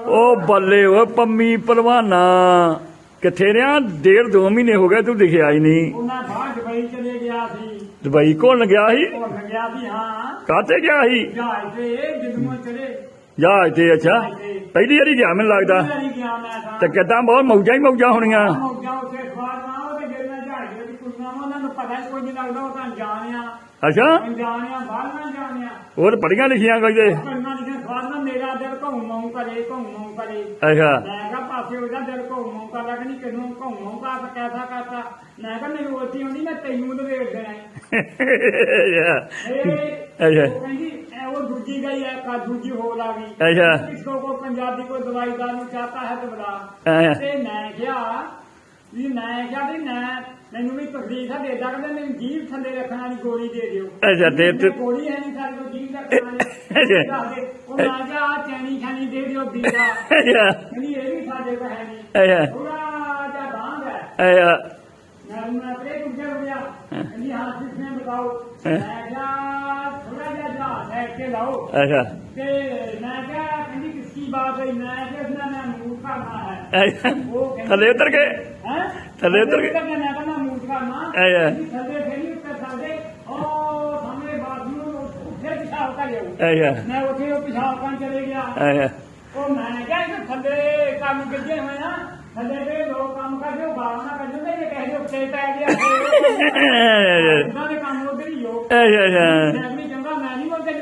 ਉਹ ਬੱਲੇ ਓਏ ਪੰਮੀ ਪਹਿਲਵਾਨਾ ਕਿੱਥੇ ਰਿਆ ਡੇਢ ਦੋ ਮਹੀਨੇ ਹੋ ਗਏ ਤੂੰ ਦਿਖਿਆ ਹੀ ਨਹੀਂ। ਉਹਨਾਂ ਬਾਹਰ ਦੁਬਈ ਚਲੇ ਗਿਆ ਸੀ। ਦੁਬਈ ਕੋਲ ਗਿਆ ਸੀ? ਭੁੱਲ ਗਿਆ ਸੀ ਹਾਂ। ਕਾਤੇ ਗਿਆ ਸੀ? ਜਹਾਜ਼ ਤੇ ਜਦੋਂ ਚਲੇ ਜਹਾਜ਼ ਤੇ ਅੱਛਾ। ਪਹਿਲੀ ਵਾਰੀ ਗਿਆ ਮੈਨੂੰ ਲੱਗਦਾ। ਤਾਂ। ਕਿੱਦਾਂ ਬਹੁਤ ਮੌਜਾਂ ਹੀ ਮੌਜਾਂ ਹੋਣੀਆਂ। ਦੇ ਅੱਛਾ। ਉਹ ਪੜੀਆਂ ਲਿਖੀਆਂ ਕੋਈ ਤੇ? ਨਾ ਮੇਰਾ ਦਿਲ ਘੁੰਮੂ ਕਰੇ ਘੁੰਮੂ ਕਰੇ। ਅੱਛਾ। ਮੈਂ ਕਿਹਾ ਪਾਸੇ ਉਹਦਾ ਦਿਲ ਘੁੰਮੂ ਕਰ ਲੱਗ ਨਹੀਂ ਕਿਨੂੰ ਘੁੰਮੂ ਕਾ ਤਾਂ ਕੈਸਾ ਕਰਤਾ? ਮੈਂ ਕਿਹਾ ਮੈਨੂੰ ਉੱਥੇ ਆਉਂਦੀ ਮੈਂ ਤੈਨੂੰ ਲਵੇੜ ਦੇਣਾ ਅੱਛਾ। ਉਹ ਕਹਿੰਦੀ ਇਹ ਉਹ ਦੂਜੀ ਗਈ ਹੈ ਕਾ ਦੂਜੀ ਹੋ ਲਾ ਗਈ। ਅੱਛਾ। ਕਿਸਕੋ ਕੋ ਪੰਜਾਬੀ ਕੋ ਦਵਾਈ ਦਾਰੂ ਚਾਹਤਾ ਹੈ ਤੇ ਬੁਲਾ। ਅੱਛਾ ਤੇ ਮੈਂ ਕਿਹਾ ਵੀ ਮੈਂ ਕਿਹਾ ਵੀ ਮੈਂ ਮੈਨੂੰ ਵੀ ਤਕਲੀਫ ਆ ਦੇ ਦਾਂਗਾ ਮੈਨੂੰ ਜੀਭ ਥੱਲੇ ਰੱਖਣ ਵਾਲੀ ਗੋਲੀ ਦੇ ਦਿਓ। ਅੱਛਾ, ਦੇ ਤੇ- ਗੋਲੀ ਹੈ ਨਹੀਂ ਸਾਡੇ ਕੋਲ ਜੀਭ ਰੱਖਣ ਵਾਲੀ ਅੱਛਾ। ਉਹ ਮੈਂ ਕਿਹਾ ਆਹ ਚੈਨੀ ਖਾਨੀ ਦੇ ਦਿਓ ਬੀੜਾ। ਅੱਛਾ ਕਹਿੰਦੀ ਇਹ ਵੀ ਸਾਡੇ ਕੋਲ ਹੈ ਨਹੀਂ ਅੱਛਾ ਥੋੜਾ ਜਿਹਾ ਬਾਂਗ ਹੈ। ਅੱਛਾ ਮੈਂ ਮੈਂ ਤੇ ਕੁਝ ਹੋ। ਗਿਆ ਕਹਿੰਦੀ ਹਾਂ ਕਿਸਨੇ ਬਤਾਓ। ਮੈਂ ਕਿਹਾ ਥੋੜਾ ਜਿਹਾ ਜਹਾਜ਼ ਹੈ ਕੇ ਲਾਓ। ਅੱਛਾ। ਤੇ ਮੈਂ ਕਿਹਾ ਕਹਿੰਦੀ ਕਿਸकी ਬਾਤ ਹੈ? ਮੈਂ ਕਿਹਾ ਇਸਨੇ ਮੈਂ ਮੂੰਹ ਕਰਨਾ ਹੈ। ਅੱਛਾ ਉਹ ਕਹਿੰਦੀ ਥੱਲੇ ਉਤਰ ਗਏ ਹੈਂ? ਥੱਲੇ ਉਤਰ ਗਏ? ਮੈਂ ਕਹਿੰਦਾ ਮੂੰਹ ਕਰਨਾ ਅੱਛਾ। ਥੱਲੇ ਫੇਰੀ ਉੱਤੇ ਥੱਲੇ ਉਹ ਪਿਸ਼ਾਬ ਕਰ ਲਿਓ ਅੱਛਾ ਮੈਂ ਉੱਥੇ ਉਹ ਪਿਸ਼ਾਬ ਕਰਨ ਚਲੇ ਗਿਆ। ਅੱਛਾ ਉਹ ਮੈਂ ਕਿਹਾ ਕਿ ਥੱਲੇ ਕੰਮ ਕਿੱਥੇ ਹੋਏ ਨਾ ਥੱਲੇ ਦੇ ਲੋਕ ਕੰਮ ਕਰਦੇ ਉਹ ਬਾਹਰ ਨਾ ਕਰਦੇ ਤੇ ਕਹਿ ਦਿਓ ਉੱਤੇ ਪੈ ਗਿਆ ਉਹਨਾਂ ਦੇ ਕੰਮ ਉਧਰ ਹੀ ਹੋ। ਅੱਛਾ ਚੰਗਾ ਮੈਂ ਨਹੀਂ ਉਹਦੇ